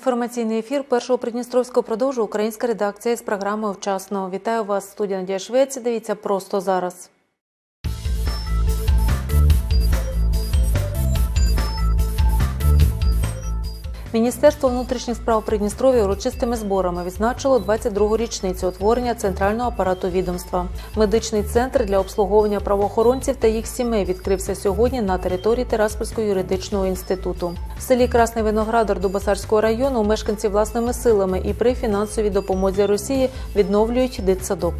Інформаційний ефір першого Придністровського продовжує українська редакція з програми «Вчасно». Вітаю вас, студія Надія Швець. Дивіться просто зараз. Міністерство внутрішніх справ Придністров'я урочистими зборами відзначило 22-гу річницю утворення центрального апарату відомства. Медичний центр для обслуговування правоохоронців та їх сімей відкрився сьогодні на території Тераспольського юридичного інституту. В селі Красний Виноградар Дубасарського району мешканці власними силами і при фінансовій допомозі Росії відновлюють дитсадок.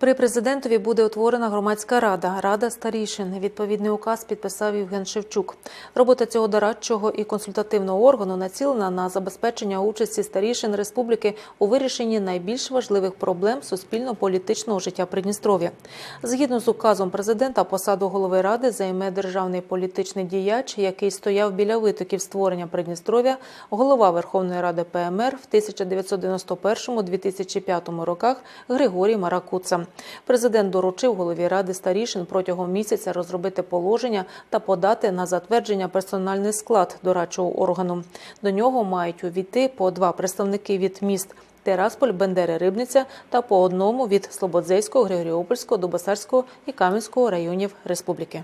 При президентові буде утворена громадська рада Рада старішин. Відповідний указ підписав Євген Шевчук. Робота цього дорадчого і консультативного органу націлена на забезпечення участі старішин республіки у вирішенні найбільш важливих проблем суспільно-політичного життя Придністров'я. Згідно з указом президента, посаду голови ради займе державний політичний діяч, який стояв біля витоків створення Придністров'я, голова Верховної Ради ПМР в 1991-2005 роках Григорій Маракуца. Президент доручив голові ради старішин протягом місяця розробити положення та подати на затвердження персональний склад дорадчого органу. До нього мають увійти по два представники від міст. Терасполь, Бендери, Рибниця та по одному від Слободзейського, Григоріопольського, Дубасарського і Кам'янського районів республіки.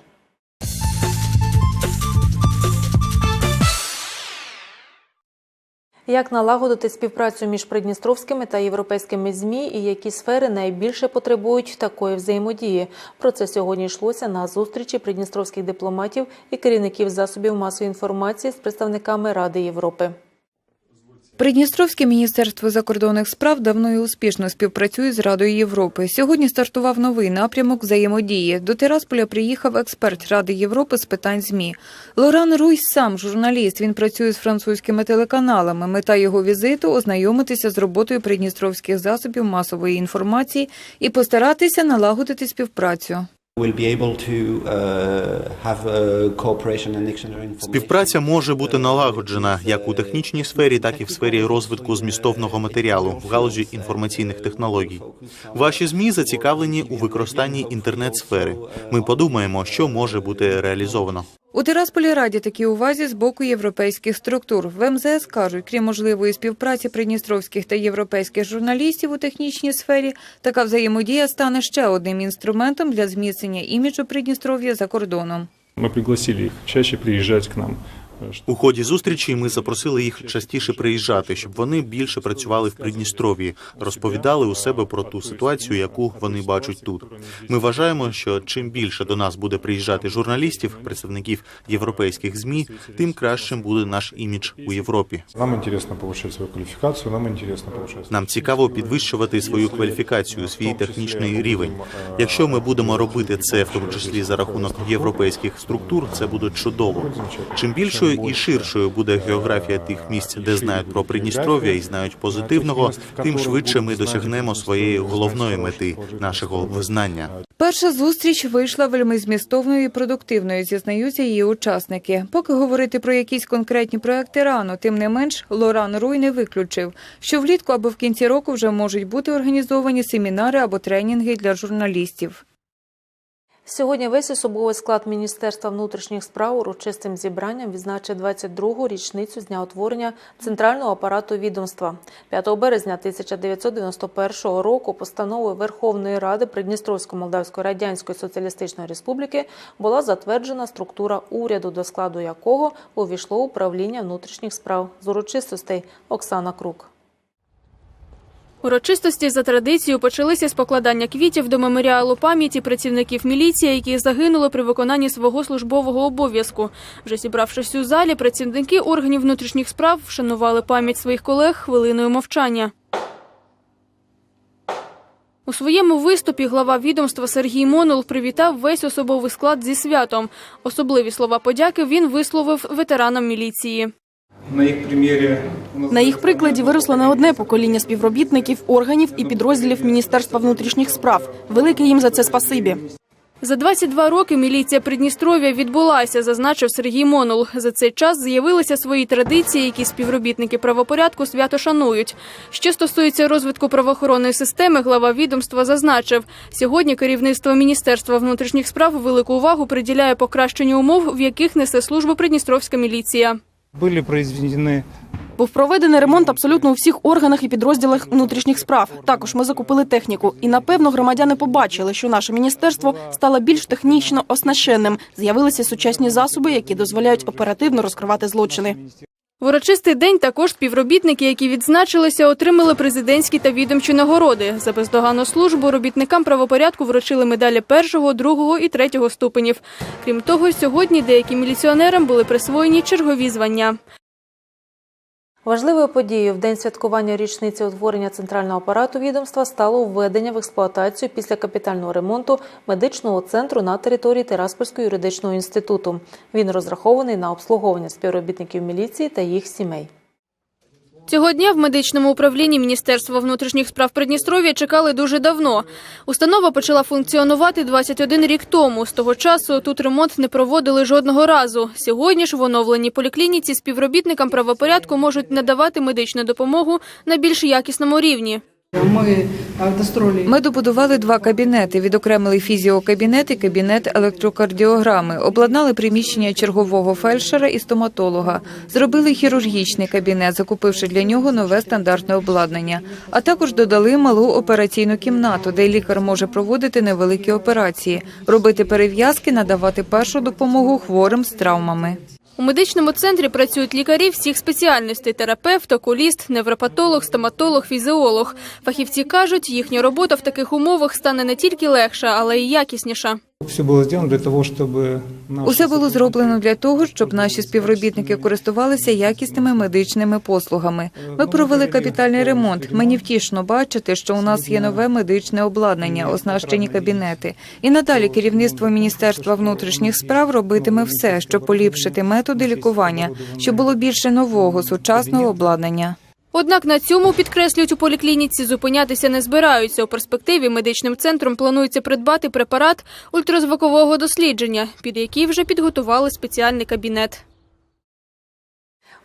Як налагодити співпрацю між придністровськими та європейськими змі і які сфери найбільше потребують такої взаємодії? Про це сьогодні йшлося на зустрічі придністровських дипломатів і керівників засобів масової інформації з представниками Ради Європи. Придністровське міністерство закордонних справ давно і успішно співпрацює з Радою Європи. Сьогодні стартував новий напрямок взаємодії. До Тирасполя приїхав експерт Ради Європи з питань ЗМІ. Лоран Руйс сам журналіст. Він працює з французькими телеканалами. Мета його візиту ознайомитися з роботою придністровських засобів масової інформації і постаратися налагодити співпрацю. Uh. Співпраця може бути налагоджена як у технічній сфері, так і в сфері розвитку змістовного матеріалу в галузі інформаційних технологій. Ваші змі зацікавлені у використанні інтернет-сфери. Ми подумаємо, що може бути реалізовано. У Тирасполі раді такі увазі з боку європейських структур. В МЗС кажуть, крім можливої співпраці придністровських та європейських журналістів у технічній сфері, така взаємодія стане ще одним інструментом для зміцнення іміджу Придністров'я за кордоном. Ми пригласили їх чаще приїжджати к нам. э, что- У ході зустрічі ми запросили їх частіше приїжджати, щоб вони більше працювали в Придністров'ї, розповідали у себе про ту ситуацію, яку вони бачать тут. Ми вважаємо, що чим більше до нас буде приїжджати журналістів, представників європейських змі, тим кращим буде наш імідж у Європі. Нам интересно повышать свою квалификацию, нам интересно повышать... Нам цікаво підвищувати свою кваліфікацію, свій технічний рівень. Якщо ми будемо робити це, в тому числі за рахунок європейських структур, це буде чудово. Чим більшою і ширшою буде географія тих місць, де знають про Придністров'я і знають позитивного, тим швидше ми досягнемо своєї головної мети нашого визнання. Перша зустріч вийшла вельми змістовною і продуктивною, зізнаються її учасники. Поки говорити про якісь конкретні проекти рано, тим не менш, Лоран Руй не виключив, що влітку або в кінці року вже можуть бути організовані семінари або тренінги для журналістів. Сьогодні весь особовий склад Міністерства внутрішніх справ урочистим зібранням відзначив 22-гу річницю з дня утворення центрального апарату відомства. 5 березня 1991 року постановою Верховної Ради Придністровсько-Молдавської Радянської Соціалістичної Республіки була затверджена структура уряду, до складу якого увійшло управління внутрішніх справ з урочистостей Оксана Крук. Урочистості за традицією почалися з покладання квітів до меморіалу пам'яті працівників міліції, які загинули при виконанні свого службового обов'язку. Вже зібравшись у залі, працівники органів внутрішніх справ вшанували пам'ять своїх колег хвилиною мовчання. У своєму виступі глава відомства Сергій Монул привітав весь особовий склад зі святом. Особливі слова подяки він висловив ветеранам міліції. На їх примірі На їх прикладі виросло не одне покоління співробітників, органів і підрозділів Міністерства внутрішніх справ. Велике їм за це спасибі. За 22 роки міліція Придністров'я відбулася, зазначив Сергій Монул. За цей час з'явилися свої традиції, які співробітники правопорядку свято шанують. Що стосується розвитку правоохоронної системи, глава відомства зазначив, сьогодні керівництво Міністерства внутрішніх справ велику увагу приділяє покращенню умов, в яких несе службу Придністровська міліція. Были произведены Був проведений ремонт абсолютно у всіх органах і підрозділах внутрішніх справ. Також ми закупили техніку, і напевно громадяни побачили, що наше міністерство стало більш технічно оснащеним. З'явилися сучасні засоби, які дозволяють оперативно розкривати злочини. В урочистий день також співробітники, які відзначилися, отримали президентські та відомчі нагороди. За бездоганну службу робітникам правопорядку вручили медалі першого, другого і третього ступенів. Крім того, сьогодні деяким міліціонерам були присвоєні чергові звання. Важливою подією в день святкування річниці утворення центрального апарату відомства стало введення в експлуатацію після капітального ремонту медичного центру на території Тераспольського юридичного інституту. Він розрахований на обслуговування співробітників міліції та їх сімей. Цього дня в медичному управлінні Міністерства внутрішніх справ Придністров'я чекали дуже давно. Установа почала функціонувати 21 рік тому. З того часу тут ремонт не проводили жодного разу. Сьогодні ж в оновленій поліклініці співробітникам правопорядку можуть надавати медичну допомогу на більш якісному рівні. Ми е, Ми добудували два кабінети, відокремили фізіокабінет і кабінет електрокардіограми, обладнали приміщення чергового фельдшера і стоматолога, зробили хірургічний кабінет, закупивши для нього нове стандартне обладнання. А також додали малу операційну кімнату, де лікар може проводити невеликі операції, робити перев'язки, надавати першу допомогу хворим з травмами. У медичному центрі працюють лікарі всіх спеціальностей – терапевт, окуліст, невропатолог, стоматолог, фізіолог. Фахівці кажуть, їхня робота в таких умовах стане не тільки легша, але й якісніша. Все было сделано для того, наши Усе було зроблено для того, щоб наші співробітники користувалися якісними медичними послугами. Ми провели капітальний ремонт. Мені втішно бачити, що у нас є нове медичне обладнання, оснащені кабінети. І надалі керівництво Міністерства внутрішніх справ робитиме все, щоб поліпшити методи лікування, щоб було більше нового сучасного обладнання. Однак на цьому, підкреслюють у поліклініці, зупинятися не збираються. У перспективі медичним центром планується придбати препарат ультразвукового дослідження, під який вже підготували спеціальний кабінет.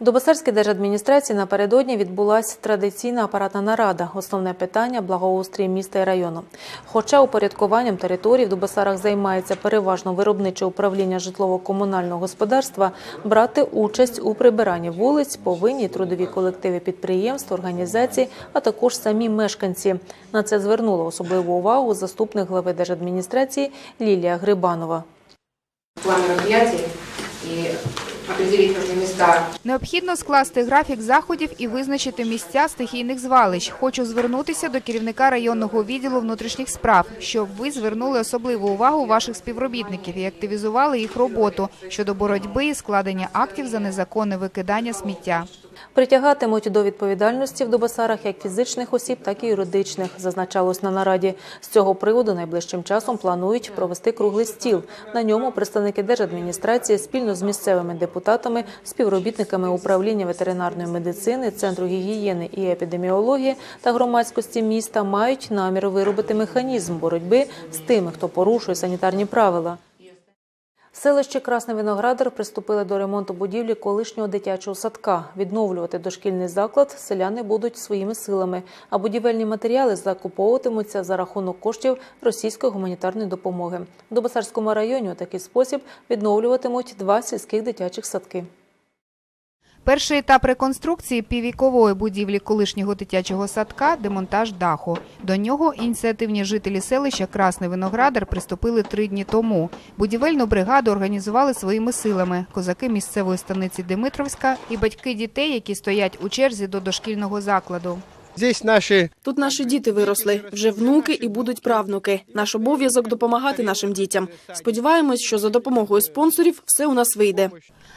В Дубосарській держадміністрації напередодні відбулася традиційна апаратна нарада. Основне питання благоустрій міста і району. Хоча упорядкуванням територій в Дубосарах займається переважно виробниче управління житлово-комунального господарства, брати участь у прибиранні вулиць повинні трудові колективи підприємств, організацій, а також самі мешканці. На це звернула особливу увагу заступник глави держадміністрації Лілія Грибанова. план мероприятий и определить нужные Необхідно скласти графік заходів і визначити місця стихійних звалищ. Хочу звернутися до керівника районного відділу внутрішніх справ, щоб ви звернули особливу увагу ваших співробітників і активізували їх роботу щодо боротьби і складення актів за незаконне викидання сміття. Притягатимуть до відповідальності в Дубасарах як фізичних осіб, так і юридичних, зазначалось на нараді. З цього приводу найближчим часом планують провести круглий стіл. На ньому представники держадміністрації спільно з місцевими депутатами, співробітниками управління ветеринарної медицини, центру гігієни і епідеміології та громадськості міста мають намір виробити механізм боротьби з тими, хто порушує санітарні правила. В селищі Красний Виноградар приступили до ремонту будівлі колишнього дитячого садка. Відновлювати дошкільний заклад селяни будуть своїми силами, а будівельні матеріали закуповуватимуться за рахунок коштів російської гуманітарної допомоги. В Добасарському районі у такий спосіб відновлюватимуть два сільських дитячих садки. Перший етап реконструкції піввікової будівлі колишнього дитячого садка – демонтаж даху. До нього ініціативні жителі селища Красний Виноградар приступили три дні тому. Будівельну бригаду організували своїми силами – козаки місцевої станиці Димитровська і батьки дітей, які стоять у черзі до дошкільного закладу. Здесь наші Тут наші діти виросли, вже внуки і будуть правнуки. Наш обов'язок допомагати нашим дітям. Сподіваємось, що за допомогою спонсорів все у нас вийде.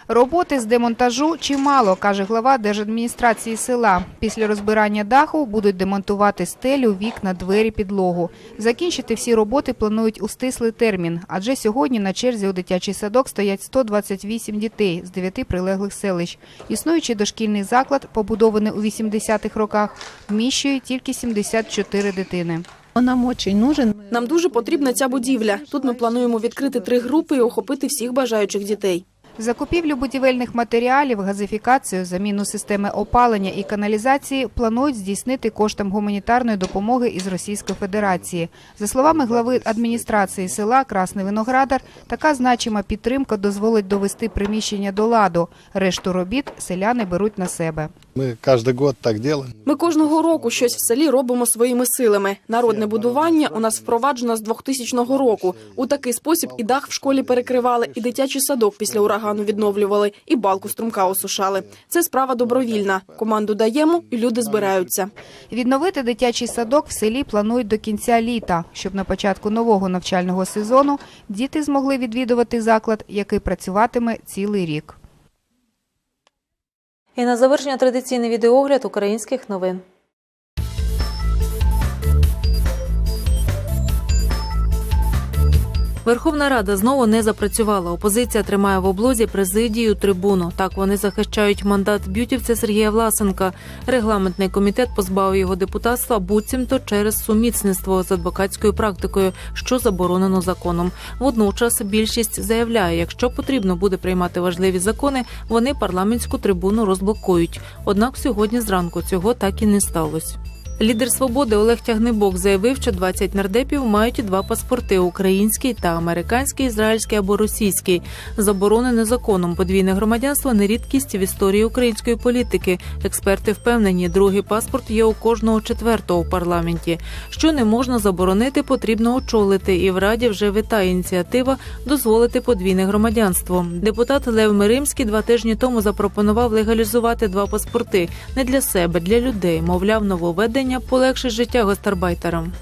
Роботи з демонтажу чимало, каже глава держадміністрації села. Після розбирання даху будуть демонтувати стелю, вікна, двері, підлогу. Закінчити всі роботи планують у стислий термін, адже сьогодні на черзі у дитячий садок стоять 128 дітей з 9 прилеглих селищ. Існуючий дошкільний заклад, побудований у 80-х роках, вміщує тільки 74 дитини. нам очень нужен. Нам дуже потрібна ця будівля. Тут ми плануємо відкрити три групи і охопити всіх бажаючих дітей. Закупівлю будівельних матеріалів, газифікацію, заміну системи опалення і каналізації планують здійснити коштом гуманітарної допомоги із Російської Федерації. За словами глави адміністрації села Красний Виноградар, така значима підтримка дозволить довести приміщення до ладу. Решту робіт селяни беруть на себе. Мы каждый год так делаем. Ми кожного року щось в селі робимо своїми силами. Народне будування у нас впроваджено з 2000 року. У такий спосіб і дах в школі перекривали, і дитячий садок після урагану відновлювали, і балку струмка осушали. Це справа добровільна. Команду даємо, і люди збираються. Відновити дитячий садок в селі планують до кінця літа, щоб на початку нового навчального сезону діти змогли відвідувати заклад, який працюватиме цілий рік. І на завершення традиційний відеогляд українських новин. Верховна Рада знову не запрацювала. Опозиція тримає в облозі президію трибуну. Так вони захищають мандат б'ютівця Сергія Власенка. Регламентний комітет позбавив його депутатства буцімто через сумісництво з адвокатською практикою, що заборонено законом. Водночас більшість заявляє, якщо потрібно буде приймати важливі закони, вони парламентську трибуну розблокують. Однак сьогодні зранку цього так і не сталося. Лідер свободи Олег Тягнебок заявив, що 20 нардепів мають два паспорти: український та американський, ізраїльський або російський. Заборонене законом подвійне громадянство не рідкість в історії української політики. Експерти впевнені, другий паспорт є у кожного четвертого у парламенті. Що не можна заборонити, потрібно очолити. І в раді вже витає ініціатива дозволити подвійне громадянство. Депутат Лев Миримський два тижні тому запропонував легалізувати два паспорти не для себе, для людей. Мовляв, нововведення полегшить життя гастарбайтерам.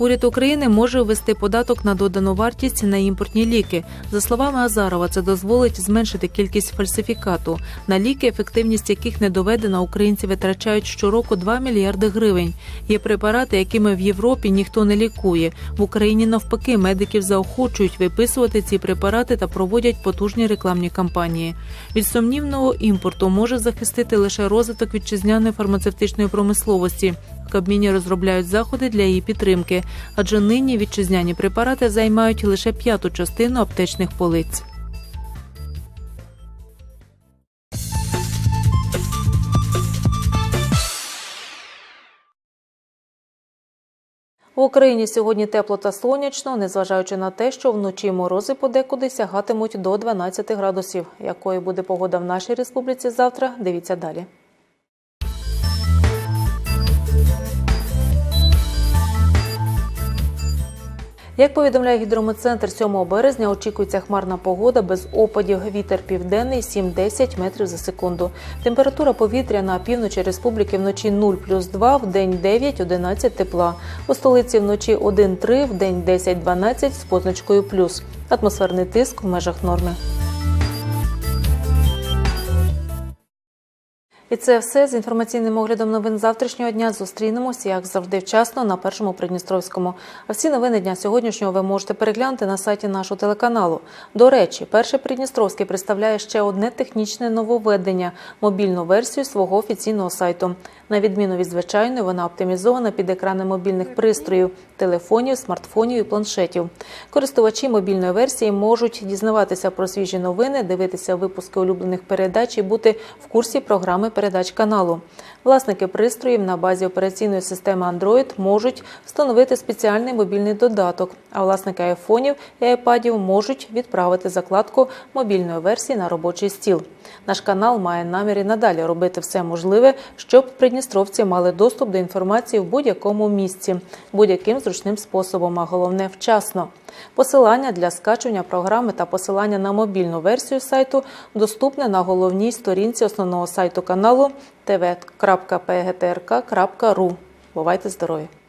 Уряд України може ввести податок на додану вартість на імпортні ліки. За словами Азарова, це дозволить зменшити кількість фальсифікату. На ліки, ефективність яких не доведена, українці витрачають щороку 2 мільярди гривень. Є препарати, якими в Європі ніхто не лікує. В Україні навпаки медиків заохочують виписувати ці препарати та проводять потужні рекламні кампанії. Від сумнівного імпорту може захистити лише розвиток вітчизняної фармацевтичної промисловості. Кабміні розробляють заходи для її підтримки, адже нині вітчизняні препарати займають лише п'яту частину аптечних полиць. В Україні сьогодні тепло та сонячно, незважаючи на те, що вночі морози подекуди сягатимуть до 12 градусів. Якою буде погода в нашій республіці завтра? Дивіться далі. Як повідомляє гідрометцентр, 7 березня очікується хмарна погода без опадів. Вітер південний 7-10 метрів за секунду. Температура повітря на півночі республіки вночі 0 плюс 2, в день 9-11 тепла. У столиці вночі 1-3, в день 10-12 з позначкою плюс. Атмосферний тиск в межах норми. І це все з інформаційним оглядом новин завтрашнього дня. Зустрінемось, як завжди, вчасно на першому Придністровському. А всі новини дня сьогоднішнього ви можете переглянути на сайті нашого телеканалу. До речі, перший Придністровський представляє ще одне технічне нововведення мобільну версію свого офіційного сайту. На відміну від звичайної, вона оптимізована під екрани мобільних пристроїв, телефонів, смартфонів і планшетів. Користувачі мобільної версії можуть дізнаватися про свіжі новини, дивитися випуски улюблених передач і бути в курсі програми передач каналу. Власники пристроїв на базі операційної системи Android можуть встановити спеціальний мобільний додаток, а власники айфонів і айпадів можуть відправити закладку мобільної версії на робочий стіл. Наш канал має намір і надалі робити все можливе, щоб придністровці мали доступ до інформації в будь-якому місці, будь-яким зручним способом, а головне вчасно. Посилання для скачування програми та посилання на мобільну версію сайту доступне на головній сторінці основного сайту каналу tv.pgtrk.ru. Бувайте здорові!